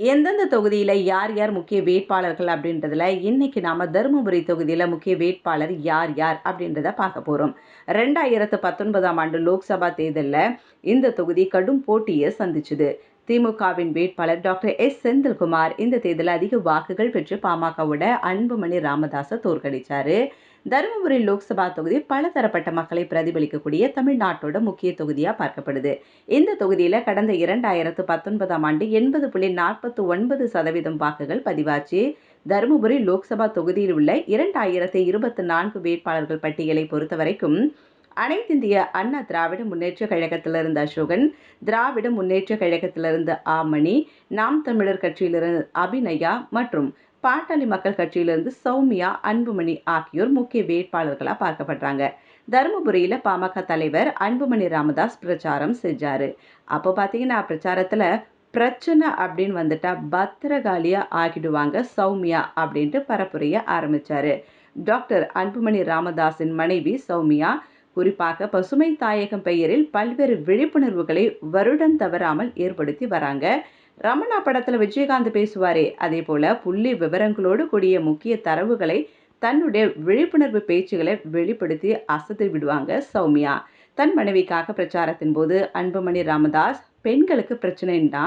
எந்தெந்த தொகுதியில் யார் யார் முக்கிய வேட்பாளர்கள் அப்படின்றதுல இன்னைக்கு நாம தருமபுரி தொகுதியில் முக்கிய வேட்பாளர் யார் யார் அப்படின்றத பார்க்க போகிறோம் ரெண்டாயிரத்து பத்தொன்பதாம் ஆண்டு லோக்சபா தேர்தலில் இந்த தொகுதி கடும் போட்டியை சந்திச்சுது. திமுகவின் வேட்பாளர் டாக்டர் எஸ். செந்தில்குமார் இந்த தேர்தலில் அதிக வாக்குகள் பெற்று பாமகவோட அன்புமணி ராமதாஸை தோற்கடிச்சாரு. தருமபுரி லோக்சபா தொகுதி பலதரப்பட்ட மக்களை பிரதிபலிக்கக்கூடிய தமிழ்நாட்டோட முக்கிய தொகுதியாக பார்க்கப்படுது. இந்த தொகுதியில் கடந்த இரண்டாயிரத்து பத்தொன்பதாம் ஆண்டு எண்பது புள்ளி நாற்பத்தி ஒன்பது சதவீதம் வாக்குகள் பதிவாச்சு. தருமபுரி லோக்சபா தொகுதியில் உள்ள இரண்டாயிரத்து இருபத்தி நான்கு வேட்பாளர்கள் பட்டியலை பொறுத்தவரைக்கும் அனைத்திந்திய அண்ணா திராவிட முன்னேற்ற கழகத்திலிருந்து அசோகன் திராவிட முன்னேற்ற கழகத்திலிருந்து ஆமணி நாம் தமிழர் கட்சியிலிருந்து அபிநயா மற்றும் பாட்டாளி மக்கள் கட்சியிலிருந்து சௌமியா அன்புமணி ஆகியோர் முக்கிய வேட்பாளர்களாக பார்க்கப்படுறாங்க. தருமபுரியில் பாமக தலைவர் அன்புமணி ராமதாஸ் பிரச்சாரம் செஞ்சார். அப்போ பார்த்தீங்கன்னா பிரச்சாரத்தில் பிரச்சனை அப்படின்னு வந்துட்டா பத்திரகாலியாக ஆகிடுவாங்க சௌமியா அப்படின்ட்டு பரப்புரைய ஆரம்பித்தார் டாக்டர் அன்புமணி ராமதாஸின் மனைவி சௌமியா குறிப்பாக பசுமை தாயகம் பெயரில் பல்வேறு விழிப்புணர்வுகளை வருடம் தவறாமல் ஏற்படுத்தி வராங்க. ரமணா படத்தில் விஜயகாந்த் பேசுவாரே அதே போல புள்ளி விவரங்களோடு கூடிய முக்கிய தரவுகளை தன்னுடைய விழிப்புணர்வு பேச்சுகளை வெளிப்படுத்தி அசத்து விடுவாங்க சௌமியா. தன் மனைவிக்காக பிரச்சாரத்தின் போது அன்புமணி ராமதாஸ் பெண்களுக்கு பிரச்சனைன்னா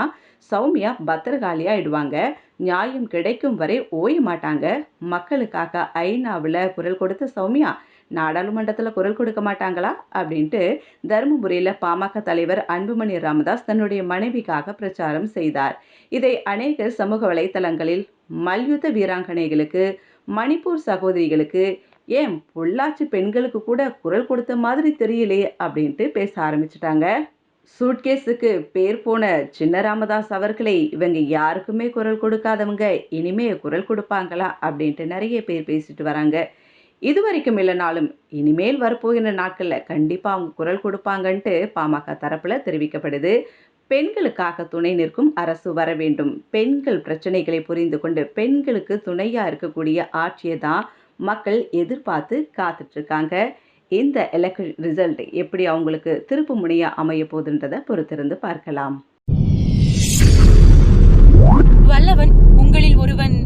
சௌமியா பத்திரகாலியாக இடுவாங்க நியாயம் கிடைக்கும் வரை ஓய மாட்டாங்க. மக்களுக்காக ஐநாவில் குரல் கொடுத்த சௌமியா நாடாளுமன்றத்தில் குரல் கொடுக்க மாட்டாங்களா? அப்படின்ட்டு தருமபுரியில் பாமக தலைவர் அன்புமணி ராமதாஸ் தன்னுடைய மனைவிக்காக பிரச்சாரம் செய்தார். இதை அநேகர் சமூக வலைத்தளங்களில் மல்யுத்த வீராங்கனைகளுக்கு மணிப்பூர் சகோதரிகளுக்கு ஏன் பொள்ளாச்சி பெண்களுக்கு கூட குரல் கொடுத்த மாதிரி தெரியலையே அப்படின்ட்டு பேச ஆரம்பிச்சிட்டாங்க. சூட்கேஸுக்கு பேர் போன சின்ன ராமதாஸ் அவர்களை இவங்க யாருக்குமே குரல் கொடுக்காதவங்க இனிமே குரல் கொடுப்பாங்களா? அப்படின்ட்டு நிறைய பேர் பேசிட்டு வராங்க. இது வரைக்கும் இல்லைனாலும் இனிமேல் வரப்போகிற நாட்களில் கண்டிப்பாக அவங்க குரல் கொடுப்பாங்கன்ட்டு பாமக தரப்பில் தெரிவிக்கப்படுது. பெண்களுக்காக துணை நிற்கும் அரசு வர வேண்டும். பெண்கள் பிரச்சனைகளை புரிந்து கொண்டு பெண்களுக்கு துணையாக இருக்கக்கூடிய ஆட்சியை தான் மக்கள் எதிர்பார்த்து காத்துட்ருக்காங்க. இந்த எலெக்ஷன் ரிசல்ட் எப்படி அவங்களுக்கு திருப்பு முனையாக அமைய போகுதுன்றதை பொறுத்திருந்து பார்க்கலாம். வல்லவன் உங்களில் ஒருவன்.